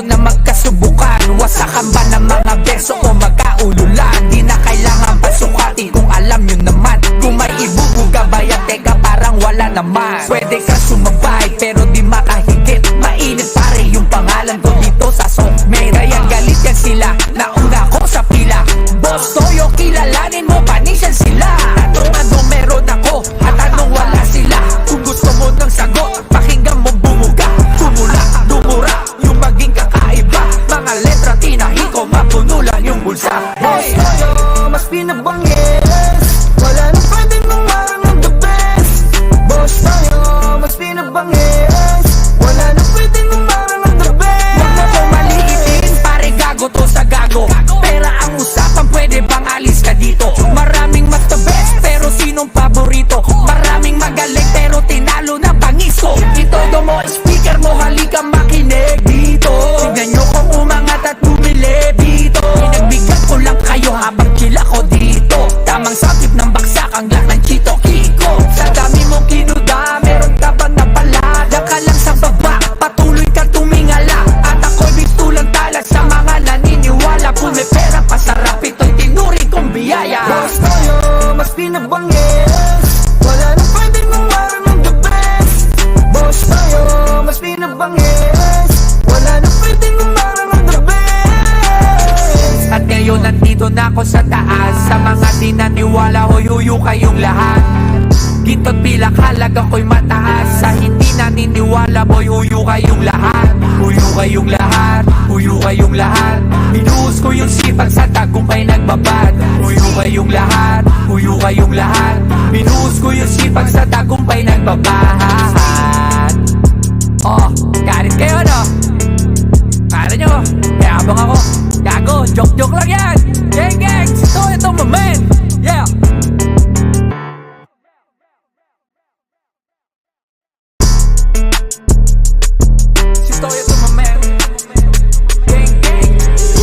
dito na magkasubukan. Wasakan ba ng mga beso o magkaululan? Di na kailangan pasukati kung alam nyo naman. Kung may ibubuga bayan teka parang wala naman. Pwede ka sumabay pero di makahigit. Mainit pare yung pangalan ko dito sa Sokmed Kaya galit yan sila. Nauna ko sa pila. Boss Toyo kilalanin bulsa Boss tayo, mas pinabangis sakip ng baksak, ang lahat ng chito kiko. Sa dami mong kinuda, meron ka ba napala? Diyan ka lang sa baba, patuloy ka tumingala. At ako'y bitulang tala sa mga naniniwala. Kung may pera pasarap, ito'y tinuri kong biyaya. Boss tayo, mas pinabangis. Wala na pwedeng umarang ng the best. Boss tayo, mas pinabangis. Wala na pwedeng umarang ng the best. At ngayon nandito na ako sa taas. Sa mga di naniwala, hoy huyo kayong lahat. Ginto't pilak halaga ko'y mataas. Sa hindi naniniwala, boy huyo kayong lahat. Huyo kayong lahat, huyo kayong lahat. Binuhos ko yung sipag sa tagumpay nagbabad. Huyo kayong lahat, huyo kayong lahat. Binuhos ko yung sipag sa tagumpay nagbabad. Oh, galit kayo no? Kala nyo, kaya abang ako. Gago, joke-joke lang yan